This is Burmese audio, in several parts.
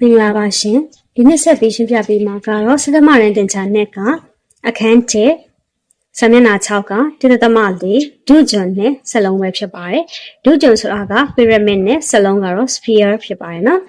မင်္ဂလာပါရှင်ဒီနေ့ဆက်ပြီးရှင်းပြပေးမှာကတော့စသမရန်တင်ချာနဲ့ကအခန်းကျဆမျက်နှာ6ကတိတသမလေးဒုဂျွန်နဲ့စလုံးပဲဖြစ်ပါတယ်ဒုဂျွန်ဆိုတာက pyramid နဲ့စလုံးကတော့ sphere ဖြစ်ပါတယ်နော်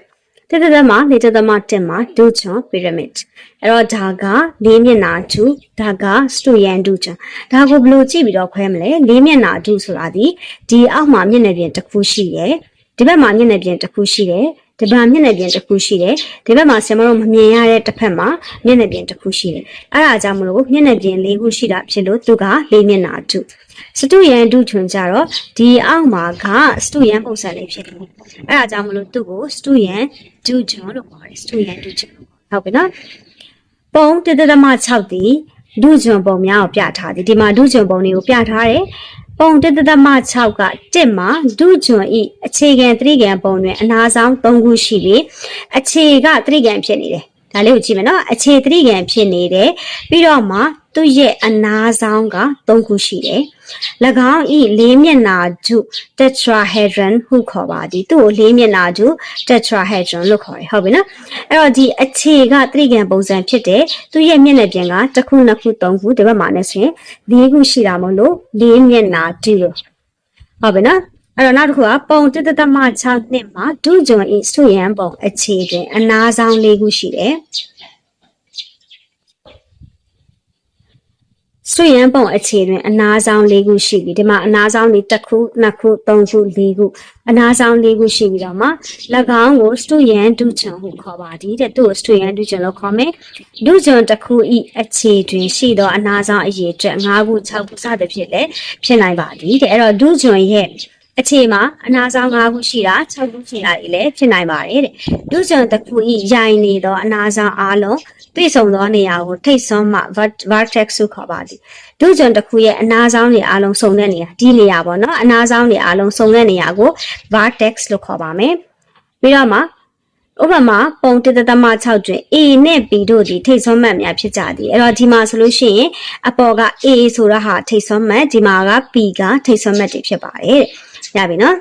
တိတသမလေးတသမ1မှာဒုဂျွန် pyramid အဲ့တော့ဒါကလေးမျက်နှာဒုဒါကစတူယန်ဒုဂျွန်ဒါကိုဘယ်လိုကြည့်ပြီးတော့ခွဲမလဲလေးမျက်နှာဒုဆိုတာဒီဒီအောက်မှာမျက်နှာပြင်တစ်ခုရှိတယ်ဒီဘက်မှာမျက်နှာပြင်တစ်ခုရှိတယ် ဒီဘက်မျက်နှာပြင်တစ်ခုရှိတယ်ဒီဘက်မှာဆရာမတို့မမြင်ရတဲ့တစ်ဖက်မှာမျက်နှာပြင်တစ်ခုရှိတယ်အဲ့ဒါကြောင့်မလို့မျက်နှာပြင်၄ခုရှိတာဖြစ်လို့သူက၄မျက်နှာတုစတုယန်တုချွန်ကြတော့ဒီအောက်မှာကစတုယန်ပုံစံလေးဖြစ်တယ်အဲ့ဒါကြောင့်မလို့သူ့ကိုစတုယန်တုချွန်လို့ခေါ်တယ်စတုယန်တုချွန်ဟုတ်ပြီနော်ပုံတတသမ6တီဒုချွန်ပုံများကိုပြထားတယ်ဒီမှာဒုချွန်ပုံတွေကိုပြထားတယ် ပုံတတသမ6ကတစ်မှာဒုဂျွန်ဤအခြေခံသတိကံပုံတွင်အနာဆောင်3ခုရှိပြီးအခြေကသတိကံဖြစ်နေတယ် ဒါလေးကိုကြည့်မယ်နော်အခြေသတိကံဖြစ်နေတယ်ပြီးတော့မှသူ့ရဲ့အနာဆောင်က3ခုရှိတယ်၎င်းဤလေးမျက်နှာကျု tetrahedron ဟုခေါ်ပါသည်သူ့ကိုလေးမျက်နှာကျု tetrahedron လို့ခေါ်တယ်ဟုတ်ပြီနော်အဲ့တော့ဒီအခြေကသတိကံပုံစံဖြစ်တယ်သူ့ရဲ့မျက်နှာပြင်ကတစ်ခုနှစ်ခုသုံးခုဒီဘက်မှာနဲ့ဆိုရင်၄ခုရှိတာမို့လို့လေးမျက်နှာကျုလို့ဟုတ်ပြီနော် အဲ့တော့နောက်တစ်ခုကပုံတတသမ6နှစ်မှာဒုဂျွန်ဤစုရန်ပုံအခြေတွင်အနာဆောင်၄ခုရှိတယ်ဆွေရန်ပုံအခြေတွင်အနာဆောင်၄ခုရှိပြီဒီမှာအနာဆောင်တွေတစ်ခုနှစ်ခုသုံးခု၄ခုအနာဆောင်၄ခုရှိပြီးတော့မှ၎င်းကိုစတူယန်ဒုချွန်ဟုခေါ်ပါသည်တဲ့သူ့ကိုစတူယန်ဒုချွန်လို့ခေါ်မယ်ဒုချွန်တစ်ခုဤအခြေတွင်ရှိသောအနာဆောင်အရေအတွက်၅ခု၆ခုစသဖြင့်လည်းဖြစ်နိုင်ပါသည်တဲ့အဲ့တော့ဒုချွန်ရဲ့ အခြေမှာအနာဆောင်၅ခုရှိတာ၆ခုရှိတာတွေလည်းဖြစ်နိုင်ပါတယ်တဲ့ဒုချွန်တစ်ခုဤရိုင်နေသောအနာဆောင်အားလုံးပြည့်စုံသောနေရာကိုထိတ်ဆုံးမှ vertex ဟုခေါ်ပါသည်ဒုဂျွန်တစ်ခုရဲ့အနာဆောင်တွေအားလုံးစုံတဲ့နေရာဒီနေရာပေါ့နော်အနာဆောင်တွေအားလုံးစုံတဲ့နေရာကို vertex လို့ခေါ်ပါမယ်ပြီးတော့မှဥပမာပုံတတသမ6တွင် A နဲ့ B တို့ဒီထိတ်ဆုံးမှတ်များဖြစ်ကြသည်အဲ့တော့ဒီမှာဆိုလို့ရှိရင်အပေါ်က A ဆိုတာဟာထိတ်ဆုံးမှတ်ဒီမှာက B ကထိတ်ဆုံးမှတ်တွေဖြစ်ပါတယ်တဲ့ ရပြီနော်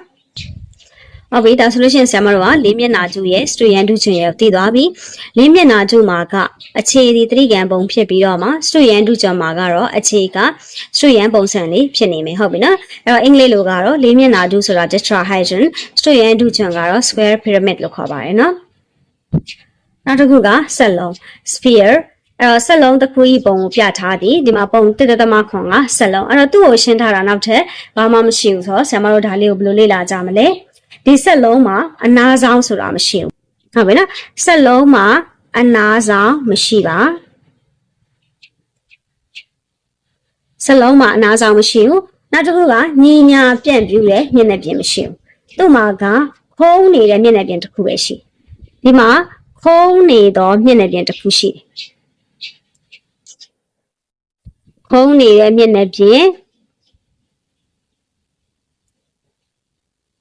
ဟုတ်ပြီဒါဆိုလို့ရှိရင်ဆရာမတို့ကလေးမျက်နှာကျူရဲ့စတူရန်ဒုချွန်ရဲ့တည်သွားပြီလေးမျက်နှာကျူမှာကအခြေဒီတတိကံပုံဖြစ်ပြီးတော့မှစတူရန်ဒုချွန်မှာကတော့အခြေကစတူရန်ပုံစံလေးဖြစ်နေမယ်ဟုတ်ပြီနော်အဲ့တော့အင်္ဂလိပ်လိုကတော့လေးမျက်နှာကျူဆိုတာ tetrahedron စတူရန်ဒုချွန်ကတော့ square pyramid လို့ခေါ်ပါတယ်နော်နောက်တစ်ခုကဆက်လုံး sphere အဲ့တော့ဆက်လုံးတစ်ခုဤပုံကိုပြထားသည်ဒီမှာပုံတစ်သက်သမခွန်ကဆက်လုံးအဲ့တော့သူ့ကိုရှင်းထားတာနောက်ထပ်ဘာမှမရှိဘူးဆိုတော့ဆရာမတို့ဒါလေးကိုဘယ်လိုလေ့လာကြမလဲဒီဆက်လုံးမှာအနာဆောင်ဆိုတာမရှိဘူးဟုတ်ပြီနော်ဆက်လုံးမှာအနာဆောင်မရှိပါဆက်လုံးမှာအနာဆောင်မရှိဘူးနောက်တစ်ခုကညီညာပြန့်ပြူတဲ့မျက်နှာပြင်မရှိဘူးသူ့မှာကခုံးနေတဲ့မျက်နှာပြင်တစ်ခုပဲရှိဒီမှာခုံးနေသောမျက်နှာပြင်တစ်ခုရှိတယ် ခုံးနေတဲ့မျက်နှာပြင်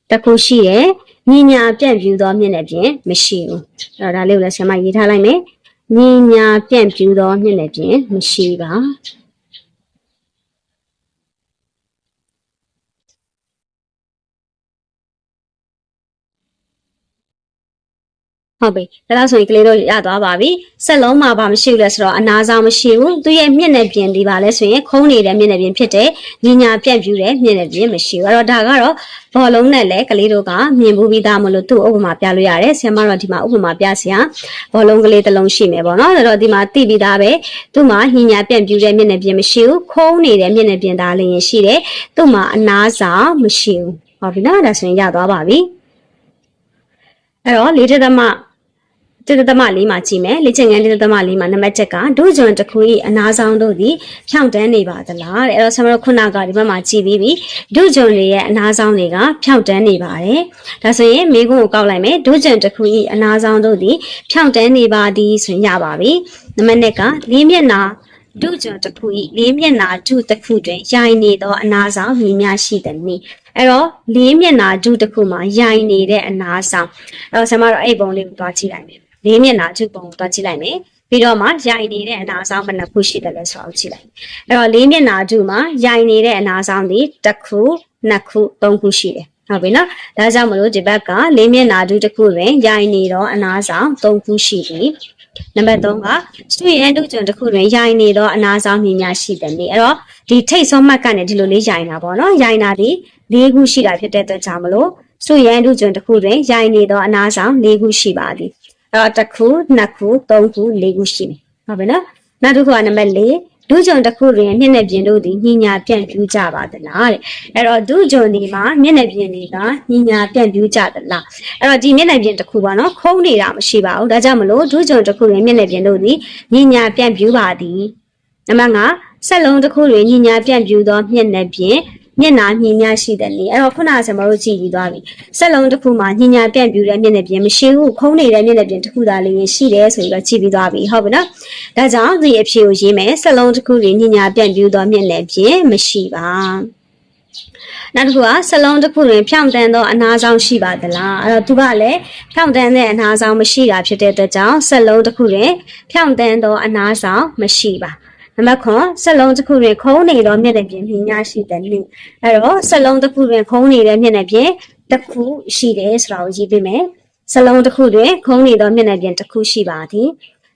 တစ်ခုရှိတယ်။ညီညာပြန့်ပြူသောမျက်နှာပြင်မရှိဘူး။အဲ့တော့ဒါလေးကိုလည်းဆရာမရေးထားလိုက်မယ်။ညီညာပြန့်ပြူသောမျက်နှာပြင်မရှိပါ။ ဟုတ်ပြီဒါဆိုရင်ကလေးတို့ရသွားပါပြီဆက်လုံးမှာဘာမရှိဘူးလဲဆိုတော့အနာဆောင်မရှိဘူးသူရဲ့မျက်နှာပြင်ဒီပါလဲဆိုရင်ခုံးနေတဲ့မျက်နှာပြင်ဖြစ်တဲ့ညီညာပြန့်ပြူတဲ့မျက်နှာပြင်မရှိဘူးအဲ့တော့ဒါကတော့ဘောလုံးနဲ့လည်းကလေးတို့ကမြင်ဘူးပြီးသားမလို့သူ့ဥပမာပြလို့ရတယ်ဆရာမတော့ဒီမှာဥပမာပြစရာဘောလုံးကလေးတစ်လုံးရှိမယ်ပေါ့နော်အဲ့တော့ဒီမှာတိပြီးသားပဲသူ့မှာညီညာပြန့်ပြူတဲ့မျက်နှာပြင်မရှိဘူးခုံးနေတဲ့မျက်နှာပြင်သားလည်းရှိတယ်သူ့မှာအနာဆောင်မရှိဘူးဟုတ်ပြီနော်ဒါဆိုရင်ရသွားပါပြီ အဲ့တော့လေးတက်သမတက်သမလေးမှာကြည့်မယ်လေ့ကျင့်ခန်းတက်သမလေးမှာနံပါတ်ချက်ကဒုဂျွန်တစ်ခု၏အနာဆောင်တို့သည်ဖြောင့်တန်းနေပါသလားတဲ့အဲ့တော့ဆရာမတို့ခုနကဒီဘက်မှာကြည့်ပြီးပြီဒုဂျွန်တွေရဲ့အနာဆောင်တွေကဖြောင့်တန်းနေပါတယ်ဒါဆိုရင်မိကုန်းကိုကောက်လိုက်မယ်ဒုဂျွန်တစ်ခု၏အနာဆောင်တို့သည်ဖြောင့်တန်းနေပါသည်ဆိုရင်ရပါပြီနံပါတ်2ကလေးမျက်နှာဒုဂျွန်တစ်ခု၏လေးမျက်နှာဒုတစ်ခုတွင်ရိုင်နေသောအနာဆောင်မြင်များရှိသည်နည်း အဲ့တော့လေးမျက်နှာဒုတစ်ခုမှာရိုင်နေတဲ့အနာဆောင်အဲ့တော့ဆရာမတို့အဲ့ပုံလေးကိုတွားကြည့်လိုက်မယ်လေးမျက်နှာဒုပုံကိုတွားကြည့်လိုက်မယ်ပြီးတော့မှရိုင်နေတဲ့အနာဆောင်ဘယ်နှခုရှိတယ်လဲဆိုတော့ကြည့်လိုက်အဲ့တော့လေးမျက်နှာဒုမှာရိုင်နေတဲ့အနာဆောင်ဒီတစ်ခုနှစ်ခုသုံးခုရှိတယ်ဟုတ်ပြီနော်ဒါကြောင့်မလို့ဒီဘက်ကလေးမျက်နှာတူတစ်ခုတွင်ရိုင်နေတော့အနာဆောင်၃ခုရှိပြီနံပါတ်3ကစတူရဲတုကျွန်းတစ်ခုတွင်ရိုင်နေတော့အနာဆောင်မြင်များရှိတယ်လေအဲ့တော့ဒီထိတ်ဆုံးမှတ်ကနေဒီလိုလေးရိုင်တာပေါ့နော်ရိုင်တာဒီ ၄ခုရှိတာဖြစ်တဲ့အတွက်ကြောင့်မလို့စတူရဲတုကျွန်းတစ်ခုတွင်ရိုင်နေတော့အနာဆောင်၄ခုရှိပါသည်အဲ့တော့တစ်ခုနှစ်ခုသုံးခု၄ခုရှိမယ်ဟုတ်ပြီနော်နောက်တစ်ခုကနံပါတ်၄ဒုကြုံတစ်ခုတွင်မျက်နှာပြင်တို့သည်ညညာပြန့်ပြူးကြပါသလားတဲ့အဲ့တော့ဒုကြုံဒီမှာမျက်နှာပြင်တွေကညညာပြန့်ပြူးကြသလားအဲ့တော့ဒီမျက်နှာပြင်တစ်ခုပါနော်ခုံးနေတာမရှိပါဘူးဒါကြောင့်မလို့ဒုကြုံတစ်ခုတွင်မျက်နှာပြင်တို့သည်ညညာပြန့်ပြူးပါသည်နံပါတ်5ဆက်လုံးတစ်ခုတွင်ညညာပြန့်ပြူးသောမျက်နှာပြင် မျက်နာမြင်များရှိတယ်လေအဲ့တော့ခုနကကျွန်တော်တို့ကြည့်ပြီးသွားပြီဆက်လုံးတစ်ခုမှာညညာပြန့်ပြူးတဲ့မျက်နှာပြင်မရှိဘူးခုံးနေတဲ့မျက်နှာပြင်တစ်ခုသာလေးရှိတယ်ဆိုပြီးတော့ကြည့်ပြီးသွားပြီဟုတ်ပြီနော်ဒါကြောင့်ဒီအဖြေကိုရေးမယ်ဆက်လုံးတစ်ခုတွင်ညညာပြန့်ပြူးသောမျက်နှာပြင်မရှိပါနောက်တစ်ခုကစလုံးတစ်ခုတွင်ဖြောင့်တန်းသောအနာဆောင်ရှိပါသလားအဲ့တော့သူကလည်းဖြောင့်တန်းတဲ့အနာဆောင်မရှိတာဖြစ်တဲ့အတွက်ကြောင့်စလုံးတစ်ခုတွင်ဖြောင့်တန်းသောအနာဆောင်မရှိပါ နံပါတ်9စက်လုံးတစ်ခုတွင်ခုံးနေသောမျက်နှာပြင်မြင်များရှိတယ်လေအဲ့တော့စက်လုံးတစ်ခုတွင်ခုံးနေတဲ့မျက်နှာပြင်တစ်ခုရှိတယ်ဆိုတာကိုရေးပေးမယ်စက်လုံးတစ်ခုတွင်ခုံးနေသောမျက်နှာပြင်တစ်ခုရှိပါသည်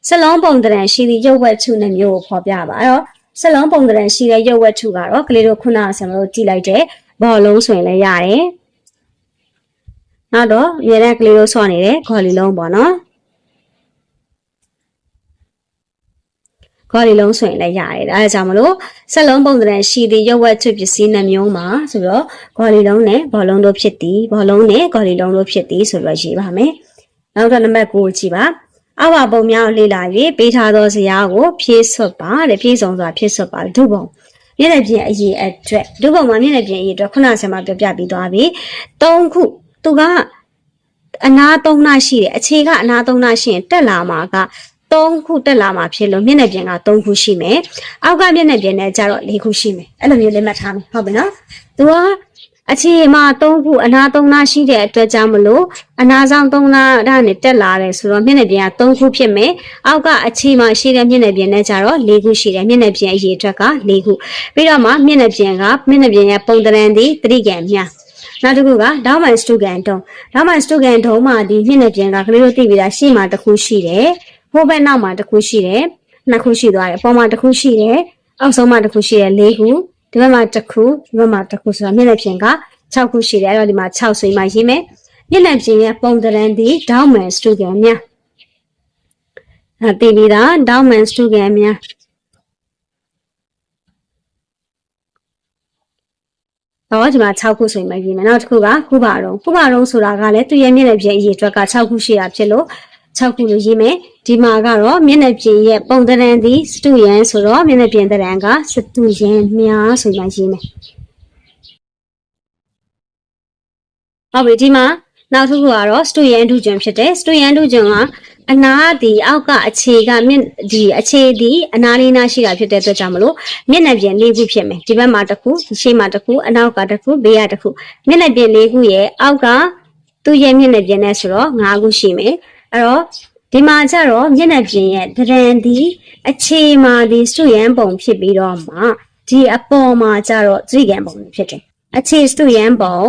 စက်လုံးပုံတရံရှိသည့်ရုပ်ဝက်ထုနှမျိုးကိုဖော်ပြပါအဲ့တော့စက်လုံးပုံတရံရှိတဲ့ရုပ်ဝက်ထုကတော့ကလေးတို့ခုနကဆံမလို့ကြည့်လိုက်တဲ့ဘောလုံးဆိုရင်လည်းရတယ်နောက်တော့ရေတဲ့ကလေးတို့ဆော့နေတဲ့ခေါ်လီလုံးပေါ့နော် ခေါ်လီလုံးဆိုရင်လည်းရတယ်ဒါကြောင့်မလို့ဆက်လုံးပုံစံရှိသည့်ရုပ်ဝက်ချွပစ္စည်းနှမျိုးမှာဆိုတော့ခေါ်လီလုံးနဲ့ဘောလုံးတို့ဖြစ်သည်ဘောလုံးနဲ့ခေါ်လီလုံးတို့ဖြစ်သည်ဆိုတော့ရေးပါမယ်နောက်တော့နံပါတ်9ကိုကြည့်ပါအဝပုံများကိုလေ့လာ၍ပေးထားသောဇာတ်ကိုဖြည့်ဆွတ်ပါတဲ့ဖြည့်စုံစွာဖြည့်ဆွတ်ပါဒုပုံမျက်နှာပြင်အရေးအတွက်ဒုပုံမှာမျက်နှာပြင်အရေးအတွက်ခုနကဆရာမပြောပြပြီးသွားပြီ၃ခုသူကအနာသုံးနာရှိတယ်အခြေကအနာသုံးနာရှိရင်တက်လာမှာက 3ခုတက်လာမှာဖြစ်လို့မျက်နှာပြင်က3ခုရှိမယ်။အောက်ကမျက်နှာပြင်နဲ့ကျတော့4ခုရှိမယ်။အဲ့လိုမျိုးလေးမှတ်ထားမယ်ဟုတ်ပြီနော်။သူကအခြေမှာ3ခုအနာ3နာရှိတဲ့အတွက်ကြောင့်မလို့အနာဆောင်3နာဒါနဲ့တက်လာတယ်ဆိုတော့မျက်နှာပြင်က3ခုဖြစ်မယ်။အောက်ကအခြေမှာရှိတဲ့မျက်နှာပြင်နဲ့ကျတော့4ခုရှိတယ်။မျက်နှာပြင်အရေအတွက်က4ခု။ပြီးတော့မှမျက်နှာပြင်ကမျက်နှာပြင်ရဲ့ပုံတရံဒီတတိကံများ။နောက်တစ်ခုကဒေါမန်စတူကန်တုံးဒေါမန်စတူကန်တုံးမှာဒီမျက်နှာပြင်ကကလေးတို့သိပြီလားရှေ့မှာတစ်ခုရှိတယ်။ ဟိုဘက်နောက်မှာတစ်ခုရှိတယ်နှစ်ခုရှိသွားတယ်အပေါ်မှာတစ်ခုရှိတယ်အောက်ဆုံးမှာတစ်ခုရှိတယ်၄ခုဒီဘက်မှာတစ်ခုဒီဘက်မှာတစ်ခုဆိုတာမျက်နှာပြင်က6ခုရှိတယ်အဲ့တော့ဒီမှာ6ဆိုရင်မှရေးမယ်မျက်နှာပြင်ရဲ့ပုံသဏ္ဍာန်ဒီဒေါမန်စတူဂန်များအဲတည်ပြီးတာဒေါမန်စတူဂန်များတော့ဒီမှာ6ခုဆိုရင်မရေးမယ်နောက်တစ်ခုကခုပါတော့ခုပါတော့ဆိုတာကလည်းသူ့ရဲ့မျက်နှာပြင်အရေးအတွက်က6ခုရှိတာဖြစ်လို့ 6ခုလို့ရေးမယ်ဒီမှာကတော့မျက်နှာပြင်ရဲ့ပုံသဏ္ဍာန်သည်စတူယန်ဆိုတော့မျက်နှာပြင်သဏ္ဍာန်ကစတူယန်များဆိုမှရေးမယ်ဟုတ်ပြီဒီမှာနောက်တစ်ခုကတော့စတူယန်ဒုကျွန်းဖြစ်တယ်စတူယန်ဒုကျွန်းကအနာဒီအောက်ကအခြေကမျက်ဒီအခြေဒီအနာလေးနာရှိတာဖြစ်တဲ့အတွက်ကြောင့်မလို့မျက်နှာပြင်၄ခုဖြစ်မယ်ဒီဘက်မှာတစ်ခုဒီရှေ့မှာတစ်ခုအနောက်ကတစ်ခုဘေးကတစ်ခုမျက်နှာပြင်၄ခုရဲ့အောက်ကသူ့ရဲ့မျက်နှာပြင်နဲ့ဆိုတော့၅ခုရှိမယ် အဲ့တော့ဒီမှာကျတော့မျက်နှာပြင်ရဲ့ဒရန်ဒီအခြေမှာဒီစတူရန်ပုံဖြစ်ပြီးတော့မှဒီအပေါ်မှာကျတော့သတိကံပုံဖြစ်တယ်အခြေစတူရန်ပုံ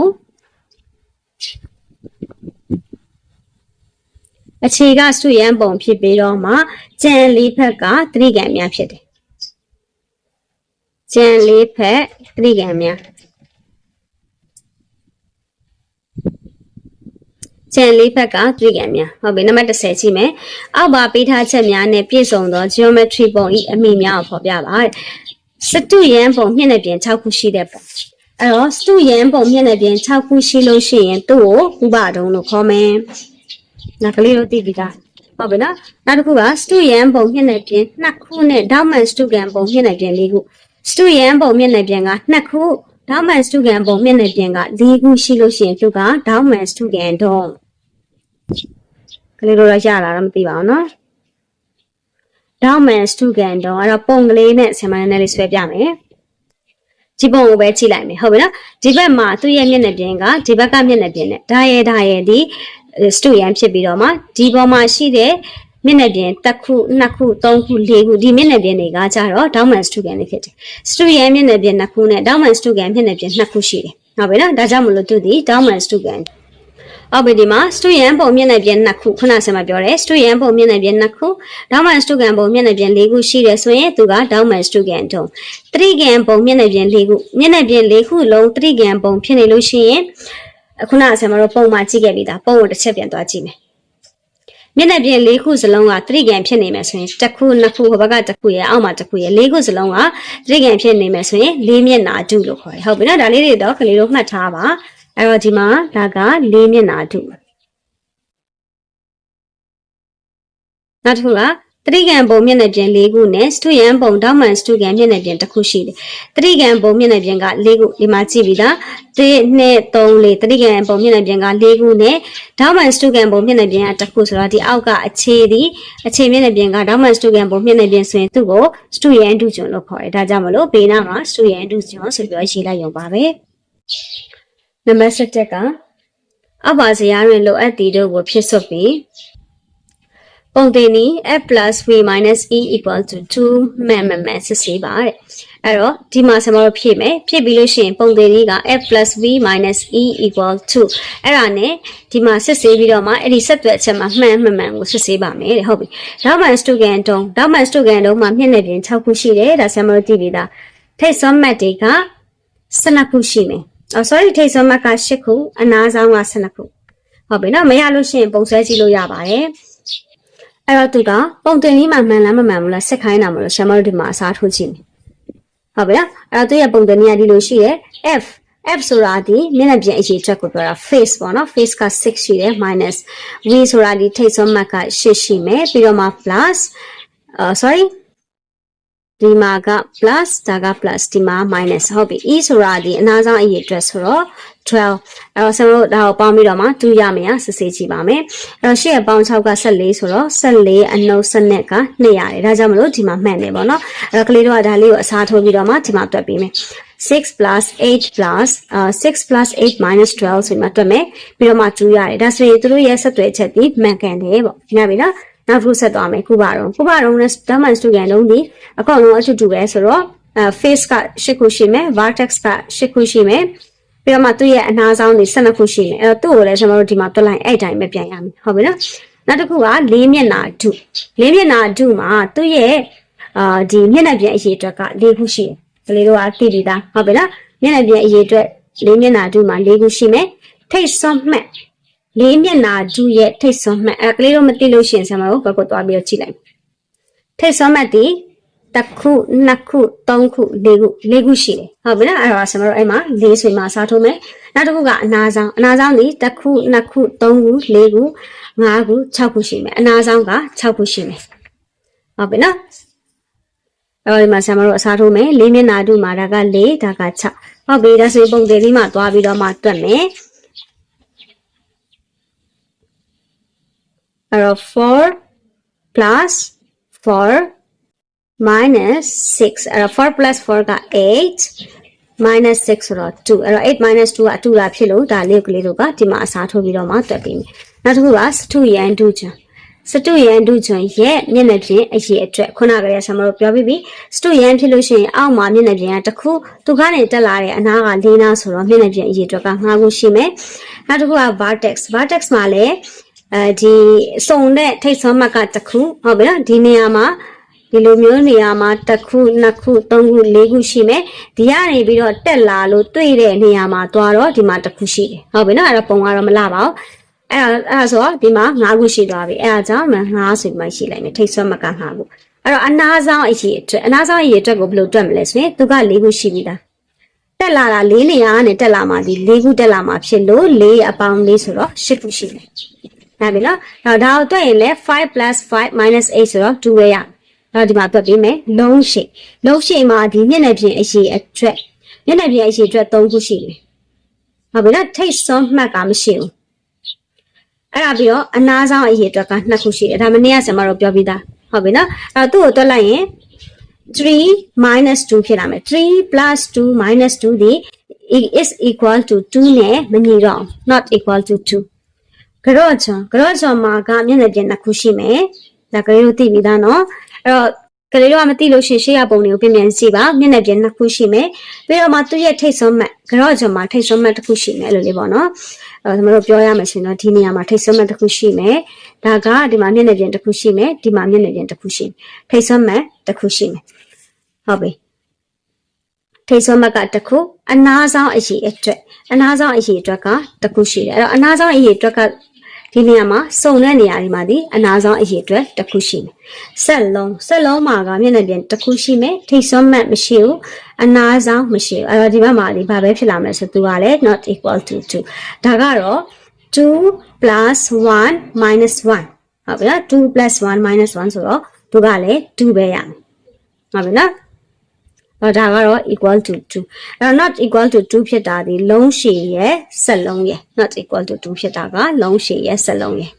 အခြေကစတူရန်ပုံဖြစ်ပြီးတော့မှကြံလေးဖက်ကသတိကံများဖြစ်တယ်ကြံလေးဖက်သတိကံများ ကျန်လေးဘက်ကတွေ့ကြများဟုတ်ပြီနံပါတ်30ကြည့်မယ်အောက်ပါပေးထားချက်များနဲ့ပြည့်စုံသော geometry ပုံဤအမိများကိုဖော်ပြပါတဲ့စတုရန်ပုံမျက်နှာပြင်6ခုရှိတဲ့ပုံအဲ့တော့စတုရန်ပုံမျက်နှာပြင်6ခုရှိလို့ရှိရင်သူ့ကိုဥပဒုံလို့ခေါ်မယ်နောက်ကလေးတို့သိပြီလားဟုတ်ပြီနော်နောက်တစ်ခုကစတုရန်ပုံမျက်နှာပြင်2ခုနဲ့ဒေါမန်စတုကန်ပုံမျက်နှာပြင်4ခုစတုရန်ပုံမျက်နှာပြင်က2ခု ဒေါမန်စတုကန်ပုံမျက်နှာပြင်က၄ခုရှိလို့ရှိရင်သူကဒေါမန်စတုကန်ဒုံကလေးတို့တော့ရလာတော့မသိပါဘူးနော်ဒေါမန်စတုကန်ဒုံအဲ့တော့ပုံကလေးနဲ့ဆင်မနဲ့လေးဆွဲပြမယ်ဒီပုံကိုပဲကြည့်လိုက်မယ်ဟုတ်ပြီနော်ဒီဘက်မှာသူ့ရဲ့မျက်နှာပြင်ကဒီဘက်ကမျက်နှာပြင်နဲ့ဒါရဲဒါရဲဒီစတူရန်ဖြစ်ပြီးတော့မှဒီပေါ်မှာရှိတဲ့ မျက်နှာပြင်တစ်ခုနှစ်ခုသုံးခုလေးခုဒီမျက်နှာပြင်တွေကကြတော့ဒေါမန်စတူကန်တွေဖြစ်တယ်စတူရန်မျက်နှာပြင်နှစ်ခုနဲ့ဒေါမန်စတူကန်မျက်နှာပြင်နှစ်ခုရှိတယ်ဟုတ်ပြီနော်ဒါကြောင့်မလို့သူဒီ dominant student အောက်ပေဒီမှာ student ပုံမျက်နှာပြင်နှစ်ခုခုနကဆက်မပြောတယ် student ပုံမျက်နှာပြင်နှစ်ခု dominant student ပုံမျက်နှာပြင်၄ခုရှိတယ်ဆိုရင်သူက dominant student တုံးတတိကံပုံမျက်နှာပြင်၄ခုမျက်နှာပြင်၄ခုလုံးတတိကံပုံဖြစ်နေလို့ရှိရင်ခုနကဆက်မတို့ပုံမှာကြည့်ခဲ့ပြီးသားပုံကိုတစ်ချက်ပြန်သွားကြည့်မယ် မျက်နှာပြင်၄ခုစလုံးကတတိကံဖြစ်နေမယ်ဆိုရင်တစ်ခုနှစ်ခုဟိုဘက်ကတစ်ခုရဲ့အောက်မှာတစ်ခုရဲ့၄ခုစလုံးကတတိကံဖြစ်နေမယ်ဆိုရင်၄မျက်နှာတုလို့ခေါ်တယ်ဟုတ်ပြီနော်ဒါလေးတွေတော့ကလေးတို့မှတ်ထားပါအဲ့တော့ဒီမှာဒါက၄မျက်နှာတုနောက်တစ်ခုက တတိကံပုံမျက်နှာပြင်၄ခုနဲ့စတူယန်ပုံတောက်မှန်စတူကံမျက်နှာပြင်တစ်ခုရှိတယ်တတိကံပုံမျက်နှာပြင်က၄ခုဒီမှာကြည့်ပြီးသား1 2 3 4တတိကံပုံမျက်နှာပြင်က၄ခုနဲ့တောက်မှန်စတူကံပုံမျက်နှာပြင်ကတစ်ခုဆိုတော့ဒီအောက်ကအခြေဒီအခြေမျက်နှာပြင်ကတောက်မှန်စတူကံပုံမျက်နှာပြင်ဆိုရင်သူ့ကိုစတူယန်ဒုကျွန်းလို့ခေါ်တယ်ဒါကြောင့်မလို့ဘေးနားမှာစတူယန်ဒုကျွန်းဆိုပြီးတော့ရေးလိုက်ရုံပါပဲနံပါတ်7ကအဘဇရာတွင်လိုအပ်သည်တို့ကိုဖြစ်စွပ်ပြီး ပုံတင်နီ f plus v minus e equal to 2မှန်မှန်မှန်စစ်ဆေးပါတဲ့အဲ့တော့ဒီမှာကျွန်တော်တို့ဖြည့်မယ်ဖြည့်ပြီးလို့ရှိရင်ပုံတင်နီက f plus v minus e equal to အဲ့ဒါနဲ့ဒီမှာစစ်ဆေးပြီးတော့မှအဲ့ဒီဆက်သွယ်အချက်မှာမှန်မှန်မှန်ကိုစစ်ဆေးပါမယ်တဲ့ဟုတ်ပြီဒေါမန်စတူဂန်တုံးဒေါမန်စတူဂန်တုံးမှာမျက်နှာပြင်6ခုရှိတယ်ဒါကျွန်တော်တို့ကြည့်ပြီးသားထိတ်စွမ်းမှတ်တွေက12ခုရှိမယ်အော် sorry ထိတ်စွမ်းမှတ်က8ခုအနားဆောင်က12ခုဟုတ်ပြီနော်မရလို့ရှိရင်ပုံဆွဲကြည့်လို့ရပါတယ် အဲ့တော့သူကပုံတင်လေးမှမှန်လားမမှန်ဘူးလားဆက်ခိုင်းတာမလို့ရှမ်းမတို့ဒီမှာအစားထိုးကြည့်မယ်ဟုတ်ပြီနော်အဲ့တော့သူရဲ့ပုံတင်လေးကဒီလိုရှိတယ် F F ဆိုတာဒီမျက်နှာပြင်အရေးချက်ကိုပြောတာ face ပေါ့နော် face က6ရှိတယ် minus V ဆိုတာဒီထိတ်ဆုံးမှတ်က8ရှိမယ်ပြီးတော့မှ plus အာ sorry ဒီမှာက plus ဒါက plus ဒီမှာ minus ဟုတ်ပြီ e ဆိုတာဒီအနားဆောင်အရေးအတွက်ဆိုတော့12အဲ့တော့ကျွန်တော်တို့ဒါကိုပေါင်းပြီးတော့မှ2ရမယ်စစ်ဆေးကြည့်ပါမယ်အဲ့တော့8ရဲ့ပေါင်း6က14ဆိုတော့14အနှုတ်စနစ်က2ရတယ်ဒါကြောင့်မလို့ဒီမှာမှန်တယ်ပေါ့နော်အဲ့တော့ကလေးတို့ကဒါလေးကိုအစားထိုးပြီးတော့မှဒီမှာတွက်ပေးမယ်6 plus 8 plus uh 6 plus 8 minus 12ဆိုပြီးမှတွက်မယ်ပြီးတော့မှ2ရတယ်ဒါဆိုရင်သူတို့ရဲ့ဆက်သွယ်ချက်ဒီမှန်ကန်တယ်ပေါ့ညပြီနော် နောက်တစ်ခုဆက်သွားမယ်ခုပါတော့ခုပါတော့ diamond student လုံးဒီအကောင့်လုံးအတူတူပဲဆိုတော့အဲ face က၈ခုရှိမယ် vertex က၈ခုရှိမယ်ပြီးတော့မှသူ့ရဲ့အနားဆောင်တွေ12ခုရှိမယ်အဲ့တော့သူ့ကိုလည်းကျွန်တော်တို့ဒီမှာတွက်လိုက်အဲ့တိုင်းပဲပြန်ရမယ်ဟုတ်ပြီနော်နောက်တစ်ခုကလေးမျက်နှာဒုလေးမျက်နှာဒုမှာသူ့ရဲ့အာဒီမျက်နှာပြင်အရေးအတွက်က၄ခုရှိတယ်ကလေးတို့ကသိပြီးသားဟုတ်ပြီနော်မျက်နှာပြင်အရေးအတွက်လေးမျက်နှာဒုမှာ၄ခုရှိမယ်ထိတ်စွမ်းမှတ် လေးမျက်နှာဒုရဲ့ထိတ်စွမ်းမှတ်အဲကလေးတို့မသိလို့ရှိရင်ဆရာမတို့ဘက်ကိုသွားပြီးတော့ကြည့်လိုက်ထိတ်စွမ်းမှတ်ဒီတစ်ခုနှစ်ခုသုံးခုလေးခုလေးခုရှိတယ်ဟုတ်ပြီနော်အဲ့တော့ကျွန်တော်တို့အဲ့မှာလေးဆွေမှာစားထိုးမယ်နောက်တစ်ခုကအနာဆောင်အနာဆောင်ဒီတစ်ခုနှစ်ခုသုံးခုလေးခုငါးခု၆ခုရှိမယ်အနာဆောင်က6ခုရှိမယ်ဟုတ်ပြီနော်အဲ့တော့ဒီမှာဆရာမတို့အစားထိုးမယ်လေးမျက်နှာတုမှာဒါက၄ဒါက6ဟုတ်ပြီဒါဆိုရင်ပုံသေးလေးမှာသွားပြီးတော့မှတွက်မယ် အဲ့တော့4 plus 4 minus 6အဲ့တော့4 plus 4က8 minus 6ဆိုတော့2အဲ့တော့8 minus 2ကအတူလာဖြစ်လို့ဒါလေးကလေးတို့ကဒီမှာအစားထိုးပြီးတော့မှတွက်ပြီးမယ်နောက်တစ်ခုကစတုရန်ဒုချံစတုရန်ဒုချံရဲ့မျက်နှာပြင်အရေးအတွက်ခုနကလေးဆရာမတို့ပြောပြီးပြီစတုရန်ဖြစ်လို့ရှိရင်အောက်မှာမျက်နှာပြင်ကတစ်ခုသူကနေတက်လာတဲ့အနားက၄နားဆိုတော့မျက်နှာပြင်အရေးအတွက်က၅ခုရှိမယ်နောက်တစ်ခုက vertex vertex မှာလည်း အဲဒီစုံတဲ့ထိတ်ဆွမ်းမှတ်ကတစ်ခုဟုတ်ပြီနော်ဒီနေရာမှာဒီလိုမျိုးနေရာမှာတစ်ခုနှစ်ခုသုံးခုလေးခုရှိမယ်ဒီကနေပြီးတော့တက်လာလို့တွေ့တဲ့နေရာမှာသွားတော့ဒီမှာတစ်ခုရှိတယ်ဟုတ်ပြီနော်အဲ့တော့ပုံကတော့မလှပါဘူးအဲ့ဒါအဲ့ဒါဆိုတော့ဒီမှာ၅ခုရှိသွားပြီအဲ့ဒါကြောင့်၅ဆိုပြီးမှရှိလိုက်မယ်ထိတ်ဆွမ်းမက၅ခုအဲ့တော့အနာဆောင်အရေးအတွက်အနာဆောင်အရေးအတွက်ကိုဘယ်လိုတွက်မလဲဆိုရင်သူက၄ခုရှိပြီလားတက်လာတာ၄နေရာကနေတက်လာမှဒီ၄ခုတက်လာမှဖြစ်လို့၄အပေါင်း၄ဆိုတော့၈ခုရှိတယ် ဟုတ်ပြီနော်တော့ဒါကိုတွက်ရင်လည်း5 5 8ဆိုတော့2ပဲရတယ်အဲ့ဒီမှာတွက်ပြီးမယ်လုံးရှိလုံးရှိမှာဒီမျက်နှာပြင်အရှိအတွက်မျက်နှာပြင်အရှိအတွက်၃ခုရှိတယ်ဟုတ်ပြီနော်ထိတ်စွန်းမှတ်ကမရှိဘူးအဲ့ဒါပြီးတော့အနာဆောင်အရေးအတွက်ကနှစ်ခုရှိတယ်ဒါမနေ့ကဆင်မတော့ပြောပြီးသားဟုတ်ပြီနော်အဲ့တော့သူ့ကိုတွက်လိုက်ရင်3 minus 2ဖြစ်လာမယ်3 plus 2 minus 2ဒီ is equal to 2နဲ့မညီတော့ not equal to 2 ကြော့ချောကြော့ချောမှာကမျက်နှာပြင်နှစ်ခုရှိမယ်ဒါကလေးတို့သိပြီးသားနော်အဲ့တော့ကလေးတို့ကမသိလို့ရှရင်ရှေ့ရပုံတွေကိုပြင်ပြန်ကြည့်ပါမျက်နှာပြင်နှစ်ခုရှိမယ်ပြီးတော့မှသူ့ရဲ့ထိတ်ဆုံးမှတ်ကြော့ကျော်မှာထိတ်ဆုံးမှတ်တစ်ခုရှိမယ်အဲ့လိုလေးပေါ့နော်အဲကျွန်တော်တို့ပြောရမယ်ဆိုရင်တော့ဒီနေရာမှာထိတ်ဆုံးမှတ်တစ်ခုရှိမယ်ဒါကဒီမှာမျက်နှာပြင်တစ်ခုရှိမယ်ဒီမှာမျက်နှာပြင်တစ်ခုရှိမယ်ထိတ်ဆုံးမှတ်တစ်ခုရှိမယ်ဟုတ်ပြီထိတ်ဆုံးမှတ်ကတစ်ခုအနားဆောင်အရေးအတွက်အနားဆောင်အရေးအတွက်ကတစ်ခုရှိတယ်အဲ့တော့အနားဆောင်အရေးအတွက်က ဒီနေရာမှာစုံတဲ့နေရာဒီမှာဒီအနားဆောင်အရေးအတွက်တစ်ခုရှိမယ်ဆက်လုံးဆက်လုံးမှာကမျက်နှာပြင်တစ်ခုရှိမယ်ထိတ်ဆုံးမှတ်မရှိဘူးအနားဆောင်မရှိဘူးအဲ့တော့ဒီဘက်မှာဒီဘာပဲဖြစ်လာမလဲဆိုသူကလည်း not equal to 2ဒါကတော့2 plus 1 minus 1ဟုတ်ပြီနော်2 plus 1 minus 1ဆိုတော့သူကလည်း2ပဲရမယ်ဟုတ်ပြီနော် တော့ဒါကတော့ equal to 2အဲ့တော့ not equal to 2ဖြစ်တာဒီလုံးရှည်ရဲ့ဆက်လုံးရဲ့ not equal to 2ဖြစ်တာကလုံးရှည်ရဲ့ဆက်လုံးရဲ့